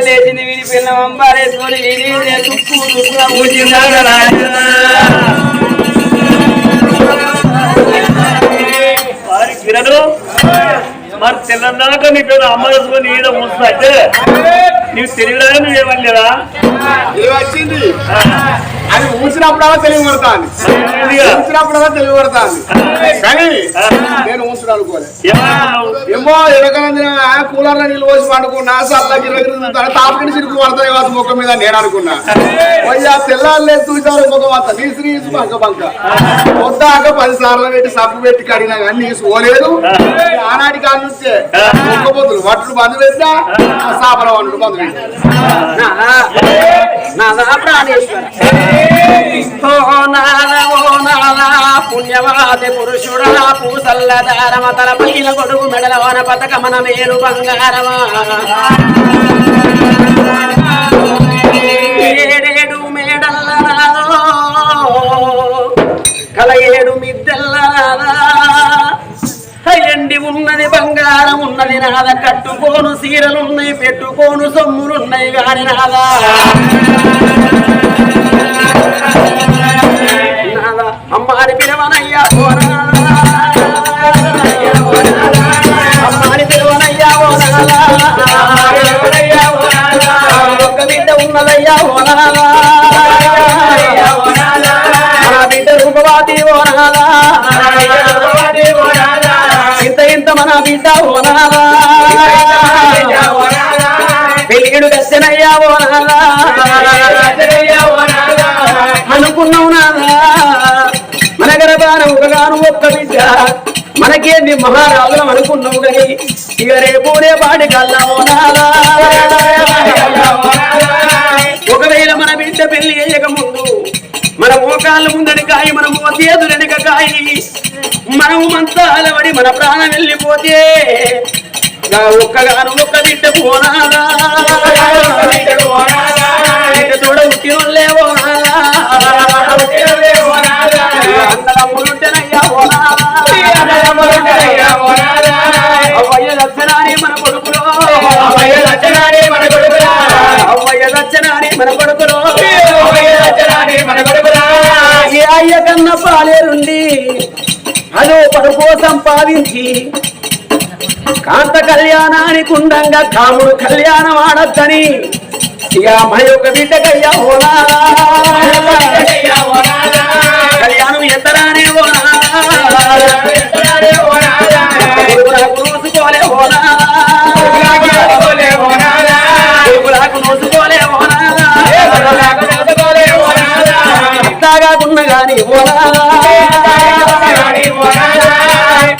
లేచింది వీడి పిల్ల అంబారేసుకొని వీడి తుక్కు తుక్కుగా కూర్చున్నాడు వారి కిరణు మరి తెల్లన్నాక నీ పేరు అమ్మ చేసుకొని ఈడ వస్తా అయితే? నీకు తెలియదా నువ్వు ఏమనలేదా? ఏ వచ్చింది అది ఊసినప్పుడల్లా తెలివి పడతాను ఊసినప్పుడల్లా తెలివి పడతాను కానీ నేను ఊసుడు అనుకోలే. ఏమో ఎరకనందిన కూలర్ నీళ్ళు పోసి పండుకున్నా సల్లకి ఇరగ తాపకిని సిరుకు పడతాయి కాదు ముఖం మీద నేను అనుకున్నా. పోయి తెల్లారులే చూసారు ముఖం అంతా. నీసు బంక బంక. పొద్దాక పది సార్లు పెట్టి సబ్బు పెట్టి కడిగినా కానీ నీసు పోలేదు. ఆనాటి కాడి నుంచే ఒక్క పొద్దులు వట్లు బంద్ పెట్టా సాపర వండు బంద్ పెట్టా ప్రాణేశ్వర. పుణ్యవాది పురుషుడా పూసల్లదారమ తల పైన కొడుకు మెడలవన పతకమన మేలు బంగారమా ఏడేడు మేడల్ల కల ఏడు మిద్దెల్ల ఎండి ఉన్నది బంగారం ఉన్నది నాద కట్టుకోను సీరలున్నాయి పెట్టుకోను సొమ్ములున్నాయి గాని నాదా. నాదా అమ్మాని పిలవనయ్యా పోరా ఇంత బిడ్డ ఓ పెళ్ళిడు దర్శనయ్యా అనుకున్నావు నాదా? మన గర్భాన ఒకగాను ఒక్క బిడ్డ. మనకేంది మహారాజులం అనుకున్నావు గని? ఇక రేపు రేపాటి కల్లా నాదా ఒకవేళ మన బిడ్డ పెళ్ళి అయ్యక ముందు మన మోకాళ్ళ ముందడి కాయి మన మోసేదులనిక కాయి. మనము మంచాలబడి మన ప్రాణం వెళ్ళిపోతే నా ఒక్కగాను ఒక్క బిడ్డ పోనాదా? బిడ్డ తోడ ఉట్టినోళ్ళే పోనాదా? అయ్య కన్న పాలేరుండి అదో పరుకో సంపాదించి కాంత కళ్యాణానికి ఉండంగా కాముడు కళ్యాణం ఆడద్దని ఇక మా యొక్క బిడ్డకయ్యా కళ్యాణం ఎత్తరానే ఓనా? కొడుకులకు నోసుకోలే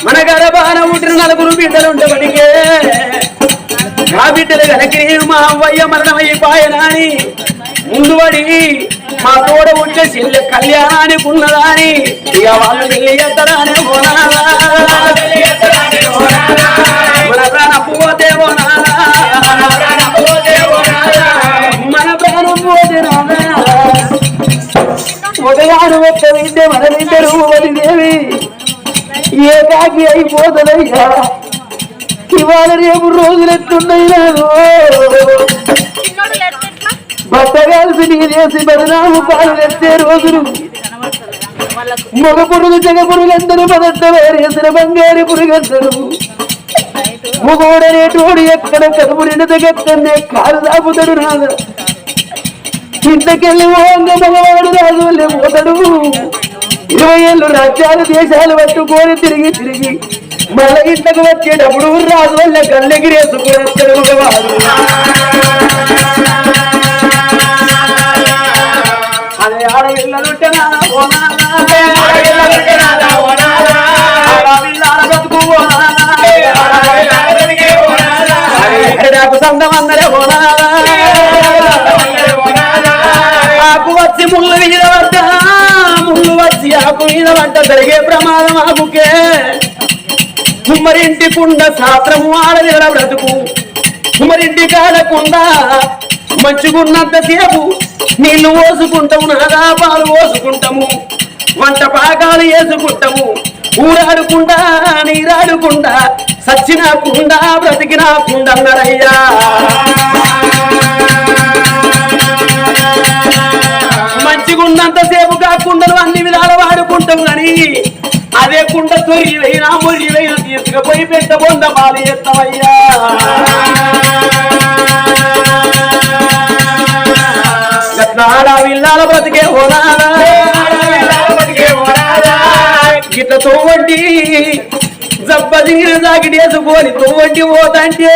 మన గర్భాన ఉంటున్న నలుగురు బిడ్డలు ఉండబడికే. ఆ బిడ్డలు కనుక మా అవ్వయ్య మరణమైపోయనాని ముందు పడి మా తోడ ఉంటే చెల్లె కళ్యాణానికి ఉన్నదాని. ఇక వాళ్ళు పెళ్ళి చేస్తారానే పోనాలా ఉదయాలు ఒక్క విద్య మన ఇద్దరు దేవి. ఏకాకి అయిపోతుందయ్యా. ఇవాళ రేపు రోజులు భర్త నాకు బట్ట కలిసి నీదేసి బదనాము పాలు ఎత్తే రోజులు. మగ పురుగు జగ పురుగందరూ మొదట వేరేసిన బంగారు పురుగందరూ మొగోడనేటోడు ఎక్కడ కడుపు దగ్గర కాలు దాపుతాడు నాద ఇంతకెళ్ళి ఓంగ మగవాడు రాజు పోతాడు. ఇరవై ఏళ్ళు రాజ్యాలు దేశాలు పట్టుకొని తిరిగి తిరిగి మళ్ళీ ఇంతకు వచ్చేటప్పుడు రాజు వల్ల కళ్ళెగిరేసుకొని వస్తాడు మగవాడు అదే ఆడపిల్లలుంటే? ఆడపిల్లాల బతుకు అందరే పోనాలా? వచ్చి ముళ్ళు మీద పడ్డ ముళ్ళు వచ్చి ఆకు మీద పడ్డ జరిగే ప్రమాదం ఆకుకే కుమ్మరింటి కుండ శాస్త్రము ఆడదేవర బ్రతుకు. కుమ్మరింటి కాడకుండా మంచుకున్నంత సేపు నీళ్ళు పోసుకుంటాము నాదా పాలు పోసుకుంటాము వంట పాకాలు వేసుకుంటాము. ఊరాడుకుండా నీరాడుకుండా సచ్చినా కుండా బ్రతికినా సేపు కుండలు అన్ని విధాలు వాడుకుంటాం కానీ అదే కుండ తొరి అయినా మురి అయినా తీసుకుపోయి పెద్ద బొంద మాలి ఎత్తమయ్యా విల్లాల బ్రతికే హోనాలా గిట్ల తోవంటి జబ్బదిగిన జాకిటి వేసుకొని తోవంటి పోతంటే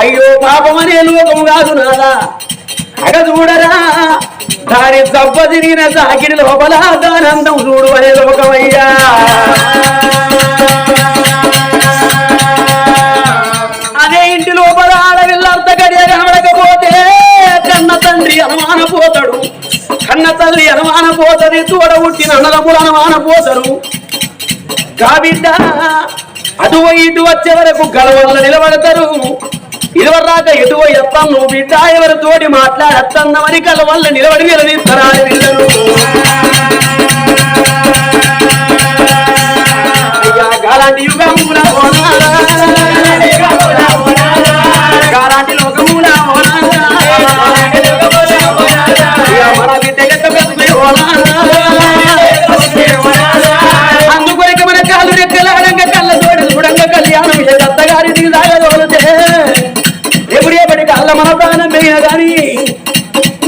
అయ్యో పాపమనే లోకం కాదు నాదా. అగ చూడరా దాని జబ్బ తిరిగిన జాకిడి లోపల దానందం చూడు అనే లోకమయ్యా. అదే ఇంటి లోపల ఆడవిల్లంత గడియ కనబడకపోతే కన్న తండ్రి అనుమానపోతాడు కన్న తల్లి అనుమాన పోతది చూడ ఉట్టిన అన్నదమ్ములు అనుమాన కాబిడ్డ అటు ఇటు వచ్చే వరకు గలవల్ల నిలబడతారు. ఇరవరాక ఎటు పోయి ఎత్తాం నువ్వు బిడ్డ ఎవరి తోటి మాట్లాడత్తన్నమని గలవల్ల నిలబడి నిలదీస్తారా పిల్లలు? అయ్యా గాలాంటి యుగమున అయినా పోయిన గాని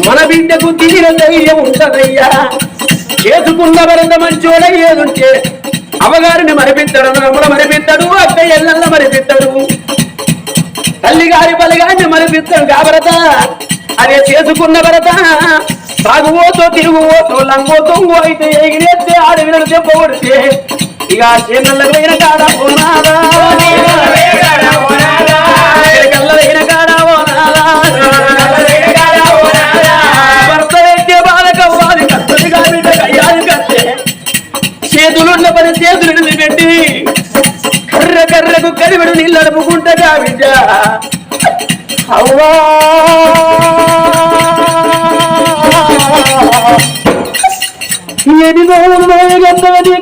మన బిడ్డకు తీర ధైర్యం ఉంటదయ్యా. చేసుకున్న వరంత మంచోడ ఏదుంటే అవగారిని మరిపిస్తాడు నమ్మడ మరిపిస్తాడు అక్క ఎల్లల్ల మరిపిస్తాడు. తల్లి గారి బలిగాన్ని మరిపిస్తాడు కాబరత అదే చేసుకున్న భరత సాగుపోతో తిరుగుపోతో లంగో తొంగు అయితే ఎగిరేస్తే ఆడవిడలు చెప్పబడితే ఇక చేనల్లకు పోయిన కాదా పోనాదా. చేతులు కర్ర కర్రకు కరివడు నీళ్ళు అడుపుకుంటా విద్య అవ్వా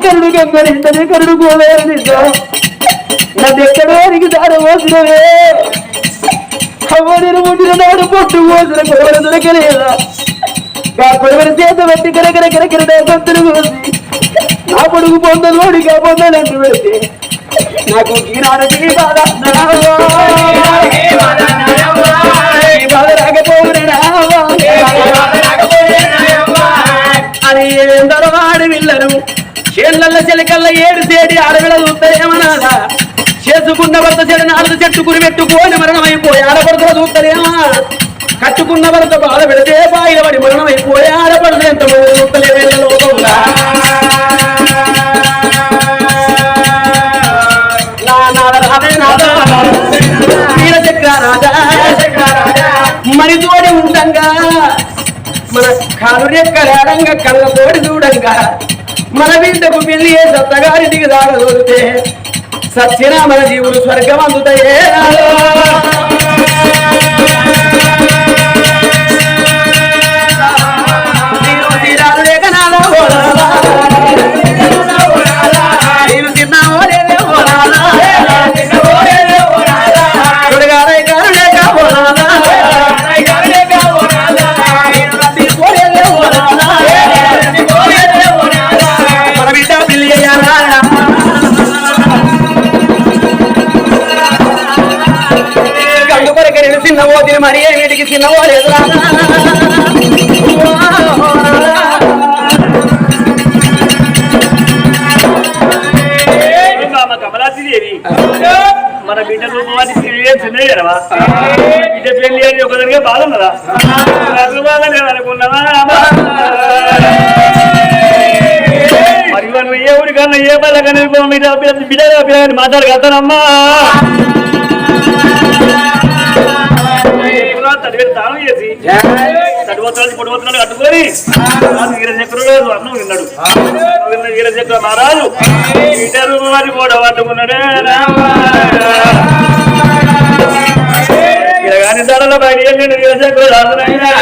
కరుడు గంగరింటని కరుడు గోవేరు బిడ్డ నన్నెక్కడోనికి దాడ పోసినవే అవ్వడిని ముట్టిన నాడు పొట్టు పోసిన కొడవలు దొరకలేదా ఆ చేత పెట్టి కరకర కరకర నా కోసి నా పొడుగు పొందలు ఓడిగా పొందాలంటూ పెడితే నాకు ఈనాడకి బాధ బాధ రాకపోవునా అని ఎందరో ఆడవిల్లరు చేళ్ళల్ల చెలకల్ల ఏడు సేడి ఆడవిడ చూస్తారేమనాలా చేసుకున్న భర్త చెడు నాలుగు చెట్టు కురి పెట్టుకోని మరణమైపోయి ఆడపడుతుల చూస్తారేమా కట్టుకున్న భర్త బాధ పెడితే బాయిలబడి మరణమైపోయి ఆడపడుతు ఎంత చూస్తలే వెళ్ళ లోకంగా కాలు రెక్కలాడంగా కళ్ళ చూడంగా. మన బిడ్డకు పెళ్ళి ఏ సత్తగారి దాడదోలితే సత్యనా మన జీవులు స్వర్గం అందుతాయే మరి వీటికి చిన్నవో లేదు మన బిడ్డ రూపవాది చిన్నది బిడ్డ పెళ్ళి అని ఒకరికి బాగున్నదా అనుకున్నావా మరి నువ్వు ఏ ఊరికన్నా ఏ పల్లకన్నా బిడ్డ బిడ్డ బిడ్డ మాట్లాడగలుగుతానమ్మా తడివేలు తాను చేసి తడిపోతున్నాడు పొడిపోతున్నాడు కట్టుకొని వీరచక్రుడు అన్నం విన్నాడు విన్న వీరచక్ర మహారాజు ఇద్దరు వారి కూడా పట్టుకున్నాడే కానీ ధరల బయట వీరచక్రుడు రాజునైనా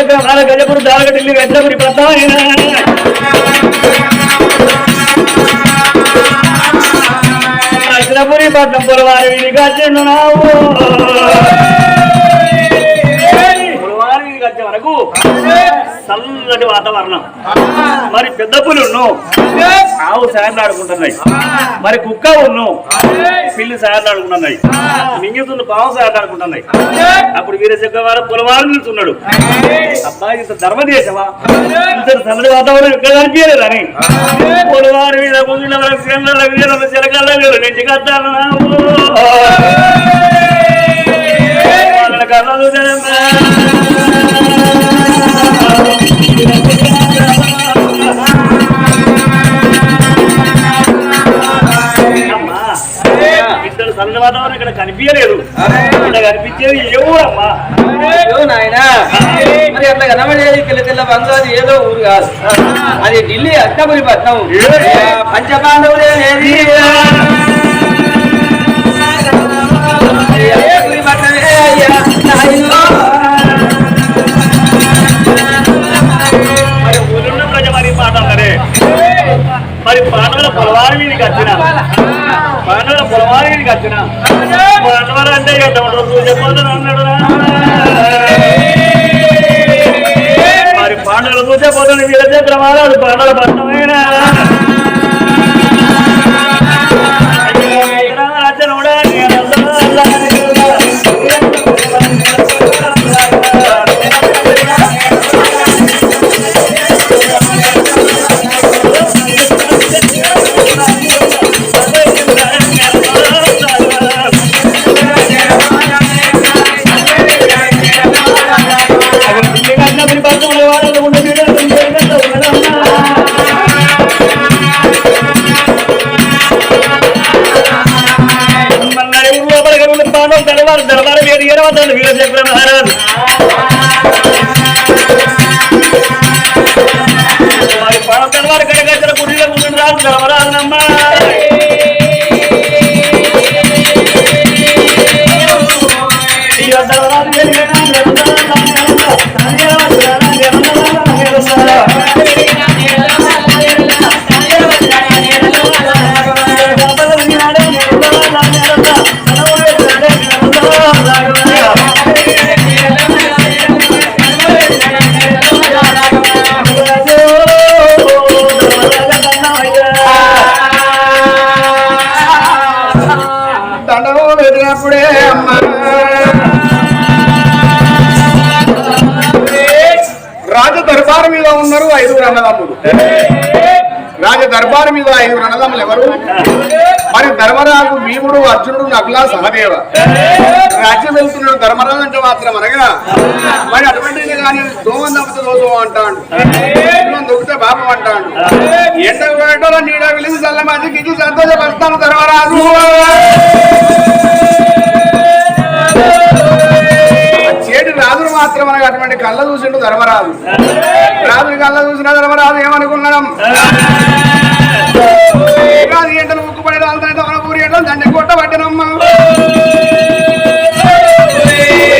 తిరుగుండ వీరచక్ర నాల గజపురు దాలగడ్డి వెంటపురి ప్రధాన కృష్ణపురి పట్నం పొలవారి వీరికి వచ్చేను నావు వాతావరణం. మరి పెద్ద పులును ఆవు సాయంత్రం ఆడుకుంటున్నాయి. మరి కుక్క ఉన్ను. పిల్లి సాయంత్రం ఆడుకుంటున్నాయి. మింగితున్న పాము సాయంత్రం ఆడుకుంటున్నాయి. అప్పుడు వీరచక్ర వారు పొలవారు నిల్చున్నాడు. అబ్బాయి ఇంత ధర్మదేశమా ఇంత చల్లటి వాతావరణం ఎక్కడ కనిపించలేదు అని. పొలవారు మీద ముందుల సేనల వాళ్ళ వాతావరణం ఇక్కడ కనిపించలేదు. ఇక్కడ కనిపించేది ఏవో అమ్మా అయ్యో నాయనా. మరి అట్లా కనబడేది తెల్ల తెల్ల బంధు అది ఏదో ఊరు కాదు. అది ఢిల్లీ అష్టపురి పట్నం పంచపాండవులే పట్నమే అయ్యా. మరి పాండవుల పొలవారి మీదకి వచ్చిన. పాండవుల పొలవారి మీదకి వచ్చిన. పాండవులు అంటే ఎంత చెప్పొద్దు అన్నాడు. మరి పాండవులు చూసే పోతుంది వీరచక్ర మహారాజు పాండవుల పట్టమైన వారు దర్బారు వేరు ఏరవద్దండి వీరచక్ర మహారాజు మరి పണം దర్బార్ ఐదుగురు అన్నదమ్ములు. రాజ దర్బారు మీద ఐదుగురు అన్నదమ్ములు ఎవరు? మరి ధర్మరాజు భీముడు అర్జునుడు నకుల సహదేవ. రాజ్యం వెళ్తున్నాడు ధర్మరాజు అంటే మాత్రం అనగా మరి అటువంటి కానీ దోమం తప్పితే దోషం అంటాడు. ఇల్లు పాపం అంటాడు. ఎండ వేటలో నీడ వెలిసి చల్ల గిజి గిచ్చి సంతోషపరుస్తాను ధర్మరాజు. రాజులు మాత్రం మనకు అటువంటి కళ్ళ చూసిండు ధర్మరాజు. రాజు కళ్ళ చూసిన ధర్మరాజు ఏమనుకున్నాం రాజు ఎంటలు ముక్కుపడి రాజు ఊరి ఎంటలు దండ కొట్టబట్టినమ్మ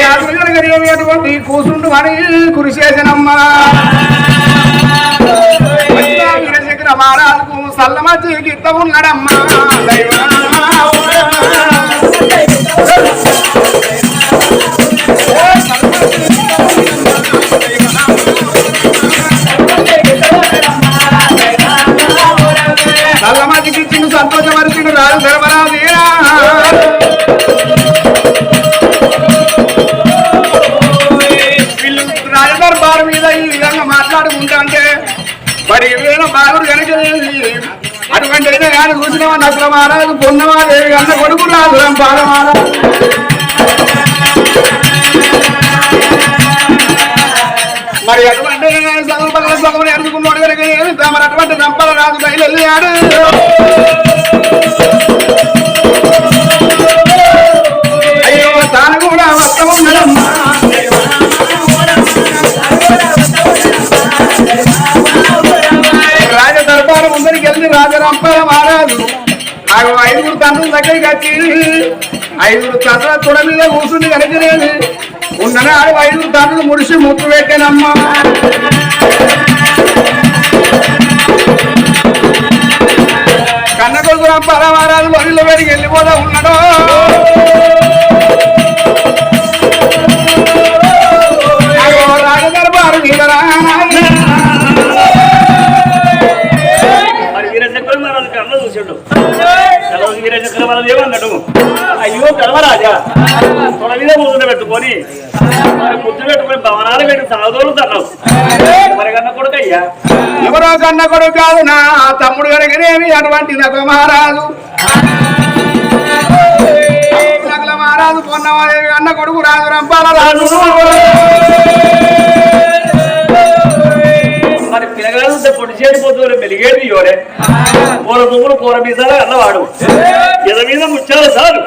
రాజులు కనుక అటువంటి కూసుండు అని కృషి చేసినమ్మ మహారాజుకు సల్లమచ్చి గిత్త ఉన్నాడమ్మా దైవ అటువంటి అయినా కానీ చూసినవా నకుల మహారాజు పొన్నవా దేవి అన్న కొడుకు రాదు పాలమారాజు మరి అటువంటి సగం పగల సగం ఎరుకున్నాడు కనుక ఏమి మరి అటువంటి రంపల రాజు బయలుదేరాడు అయ్యో వెళ్ళి నాకు ఐదుగురు తండ్రులు దగ్గరికి వచ్చి ఐదుగురు తండ్రుల తొడ మీద కూర్చుని కనుకనేది ఉన్ననే ఆడు ఐదుగురు తండ్రులు ముడిసి ముక్కు పెట్టానమ్మా. కన్న కొడుకు రంపల మహారాజు పెరిగి వెళ్ళిపోతా ఉన్నాడో మహారాజు ఏమన్నాడు అయ్యో కలవరాజా తొడ మీద ముద్దులు పెట్టుకొని ముద్దు పెట్టుకొని భవనాలు పెట్టి సాధువులు తన్నావు. మరి కన్న కొడుకయ్యా? ఎవరో కన్న కొడుకు కాదు నా తమ్ముడు కనుకనేమి అటువంటి నకుల మహారాజు? నకుల మహారాజు పొన్న అన్న కొడుకు రాజు రంపాల రాజు. మరి పిల్లగాడు పొడి చేడిపోతూ మెలిగేది యోడే కూర దుమ్ములు కూర మీసాలు అన్నవాడు ఎద మీద ముచ్చాలు సారు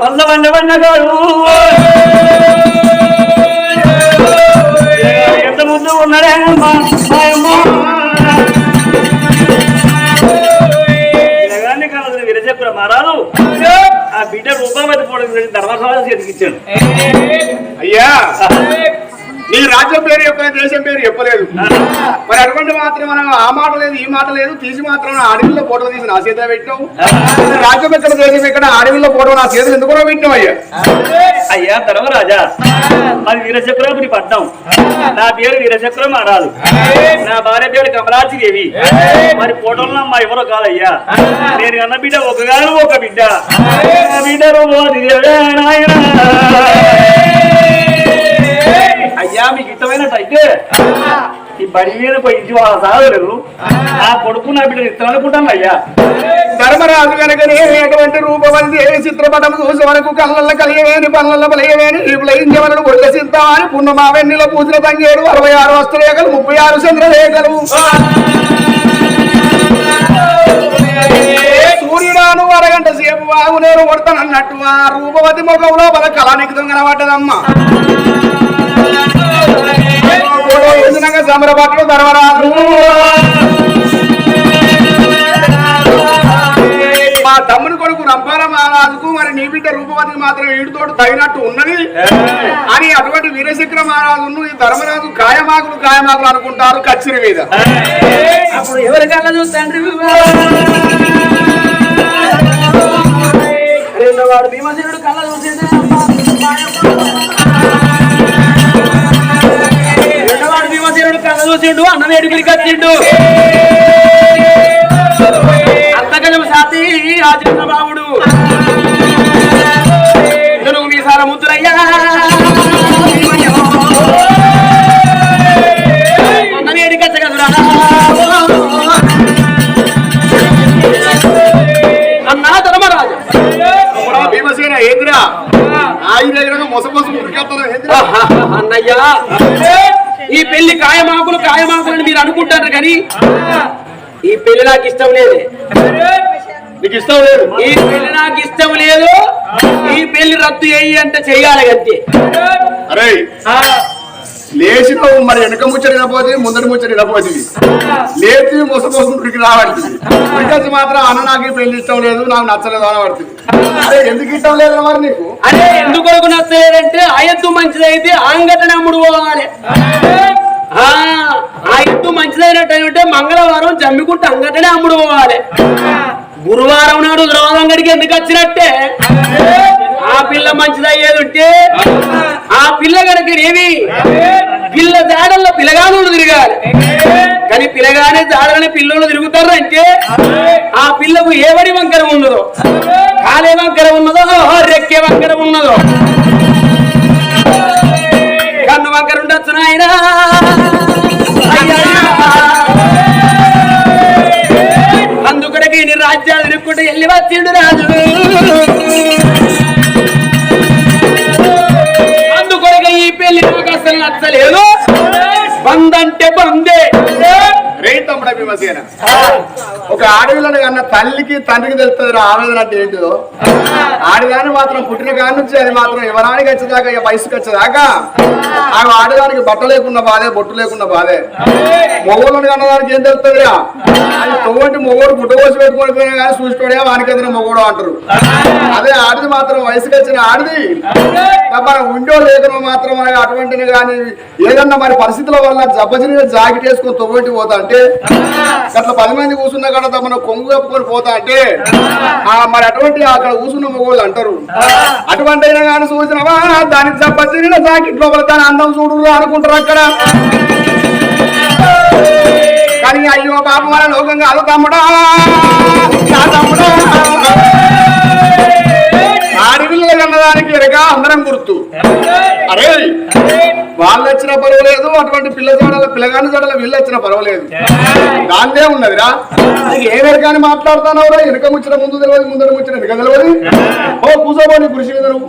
పల్ల ఎంత ముందు ఉన్నాడే ఆ బిడ్డ రూపాయి పోవడం ధర్మస్వామి చేతికిచ్చాడు అయ్యా. నీ రాజ్యం పేరు చెప్పలేదు దేశం పేరు చెప్పలేదు. మరి అటువంటి మాత్రం మనం ఆ మాట లేదు ఈ మాట లేదు తీసి మాత్రం నా అడవిలో ఫోటో తీసి నా చేతిలో పెట్టావు రాజ్యం ఎక్కడ దేశం ఎక్కడ అడవిలో ఫోటో నా చేతులు ఎందుకు పెట్టినావు అయ్యా? అయ్యా ధర్మరాజా అది వీరచక్రపురి పట్నం. నా పేరు వీరచక్రం మారాదు నా భార్య పేరు కమలాచి దేవి మరి ఫోటోలో మా ఎవరో కాదయ్యా. నేను కన్న బిడ్డ ఒక గారు ఒక బిడ్డ. నా బిడ్డ నాయనా. అయ్యా మీకు ఇష్టమైనట్టయితే ఈ బడి మీద పోయి ఇంటి వాళ్ళ సాగలేరు ఆ. కొడుకు నా బిడ్డ ఇస్తాను అనుకుంటాను అయ్యా. ధర్మరాజు కనుకనే ఎటువంటి ఏ చిత్రపటం చూసి వరకు కళ్ళల్ల కలిగవేని పనుల బలయవేని విప్లయించవలను ఒళ్ళ సిద్ధామని పున్నమా వెన్నెల పూజల తంగేడు అరవై ఆరు వస్త్రలేఖలు ముప్పై ఆరు చంద్రలేఖలు. తీరాను అరగంట సేపు బాగు నేను కొడతానన్నట్టు ఆ రూపవతి ముఖంలో బల కళానికి దొంగనబడ్డదమ్మా సమరపట్లు ధర్మరాజు. మా తమ్ముని కొడుకు రంపాల మహారాజుకు మరి నీ బిడ్డ రూపవతికి మాత్రం ఈడుతోడు తగినట్టు ఉన్నది. అని అటువంటి వీరశక్ర మహారాజును ఈ ధర్మరాజు కాయమాకులు కాయమాకులు అనుకుంటారు కచ్చిరి మీద. అప్పుడు ఎవరికల్లా చూస్తాండ్రి రెండోవాడు భీమసేనుడు కళ్ళ చూసిండే రెండో భీమసేనుడు కళ్ళ చూసిండు అన్న ఏడుగురికి వచ్చిండు. అంతకజం సాతి రాజు కానీ ఈ పెళ్ళి నాకు ఇష్టం లేదు. నీకు ఇష్టం లేదు? ఈ పెళ్ళి నాకు ఇష్టం లేదు. ఈ పెళ్ళి రద్దు చెయ్యి అంటే చెయ్యాలి అంతే. అరే లేచినావు మరి వెనక ముచ్చట వినపోతే ముందటి ముచ్చట వినపోతే లేచి మొస ఉరికి రావాలి. ఉరికొచ్చి మాత్రం అన్న నాకు పెళ్ళి ఇష్టం లేదు నాకు నచ్చలేదు అని పడుతుంది. అరే ఎందుకు ఇష్టం లేదు మరి నీకు? అదే ఎందుకు నచ్చలేదంటే ఎద్దు మంచిదైతే ఆంగటన అమ్ముడు పోవాలి. ఆ మంచిదైనట్టు మంగళవారం జమ్మికుంటే అంగటనే అమ్ముడు పోవాలి. గురువారం నాడు ద్రౌదంగడికి ఎందుకు వచ్చినట్టే? ఆ పిల్ల మంచిదయ్యేది ఉంటే ఆ పిల్ల కనుక ఏమి? పిల్ల జాడల్లో పిల్లగాను తిరగాలి. కానీ పిల్లగానే జాడలని పిల్లలు తిరుగుతారు అంటే ఆ పిల్లకు ఏవడి వంకర ఉండదు కాలే వంకర ఉన్నదో? రెక్కే వంకర ఉన్నదో? కన్ను వంకర ఉండొచ్చు నాయనా. అందుకడికి రాజ్యాలు తిరుగుకుంటూ వెళ్ళి వచ్చిండు రాజు అందుకొరక ఈ పెళ్ళి నాకు అసలు నచ్చలేదు. బందంటే బందే తమ్ముడ భీమసేన ఒక ఆడపిల్లని కన్నా తల్లికి తండ్రికి తెలుస్తుంది ఆవేదన అంటే ఏంటో ఆడదాని మాత్రం పుట్టిన కాడి నుంచి అది మాత్రం ఎవరానికి వచ్చేదాకా వయసుకి వచ్చేదాకా? ఆ ఆడదానికి బట్ట లేకుండా బాధే బొట్టు లేకుండా బాధే. మొగోళ్ళని కన్నదానికి ఏం తెలుస్తుందిరా? అది తోటి మొగోడు గుడ్డ కోసి పెట్టుకొని కానీ చూసుకోడే వానికి ఎదురు మొగోడు అంటారు. అదే ఆడిది మాత్రం వయసుకి వచ్చిన ఆడిది. మన ఉండో లేకనో మాత్రం అటువంటిని కానీ ఏదన్నా మరి పరిస్థితుల వల్ల జబ్బజని జాకెట్ వేసుకొని తొవ్వంటి పోతా అంటే అట్లా పది మంది కూర్చున్నా కదా మనం కొంగు కప్పుకొని పోతా అంటే ఆ. మరి అటువంటి అక్కడ కూర్చున్న మొగోళ్ళు అంటారు. అటువంటి అయినా కానీ చూసినవా? దానికి జబ్బజిన జాకెట్ లోపల దాని అందం చూడు అనుకుంటారు అక్కడ. కానీ అయ్యో పాపం మన లోకం కాదు తమ్ముడా నా తమ్ముడా కన్నదానికి ఎరగా అందరం గుర్తు. అరే వాళ్ళు వచ్చిన పర్వాలేదు అటువంటి పిల్ల జోడల పిల్లగాని జోడల వీళ్ళు వచ్చిన పర్వాలేదు. దాందే ఉన్నదిరా. ఏ వెనకాని మాట్లాడుతున్నావురా? వెనక ముచ్చిన ముందు తెలియదు ముందర ముచ్చిన వెనక తెలియదు ఓ కూర్చోబోని కృషి మీద నువ్వు.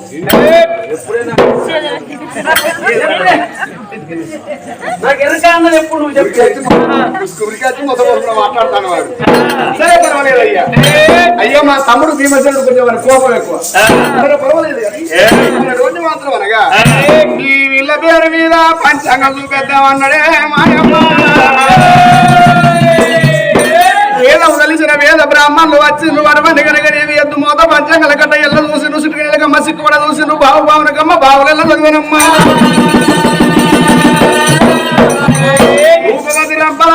మాట్లాడతాను వాడు. సరే పర్వాలేదు అయ్యా. అయ్యో మా తమ్ముడు భీమసేనుడు కొంచెం కోపం ఎక్కువ. పర్వాలేదు రోజు మాత్రం అనగా ఈ వీళ్ళ పేరు మీద పంచాంగం చూపెద్దామన్నాడే మాయమ్మ వేదం కలిసిన వేద బ్రాహ్మణులు వచ్చి నువ్వు అరవని కనుగనేవి ఎద్దు మోత పంచాంగల కట్ట ఎల్ల చూసి నుసుటి కమ్మ సిక్కు కూడా చూసి నువ్వు బావు బావునకమ్మ బావులెల్ల చదివనమ్మా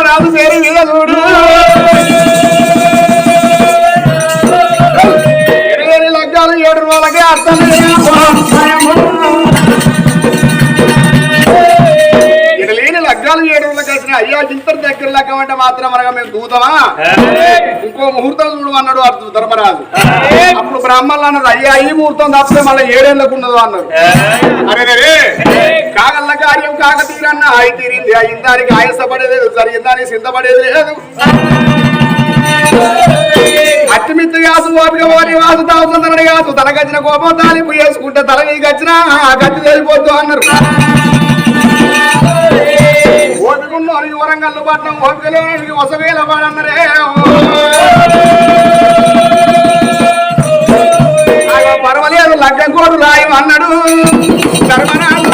రాజు పేరు మీద చూడు రోజులకి వచ్చిన అయ్యా ఇంత దగ్గర అంటే మాత్రం మనగా మేము దూతమా? ఇంకో ముహూర్తం చూడు అన్నాడు అర్థం ధర్మరాజు. అప్పుడు బ్రాహ్మణులు అన్నారు అయ్యా ఈ ముహూర్తం తప్పితే మళ్ళీ ఏడేళ్ళకు ఉన్నదు అన్నారు. అరే కాగల్ల కార్యం కాక తీరన్న ఆయి తీరింది అయిందానికి ఆయాసపడేది జరిగిందానికి సిద్ధపడేది లేదు. అట్టిమిత్తి కాసు ఓపిక ఓరి వాసు తాగుతుందని కాదు తనకచ్చిన కోపం తాలింపు వేసుకుంటే తల నీకు వచ్చినా ఆ గట్టి తెలిపోద్దు అన్నారు. ఓపికల్లో అరిగి వరంగల్లు పట్నం ఓపికలో వసవేల వాడన్నరే ఆగో పర్వాలేదు లగ్గం కోడు రాయం అన్నాడు. ధర్మరాజు.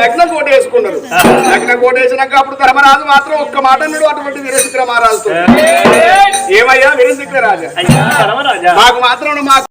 లగ్న కోట వేసుకున్నారు లగ్న కోట వేసినాక అప్పుడు ధర్మరాజు మాత్రం ఒక్క మాట అన్నాడు అటువంటి వీరశిఖర మహారాజుతో. ఏమయ్యా వీరశిఖర రాజా? మాకు మాత్రం మాకు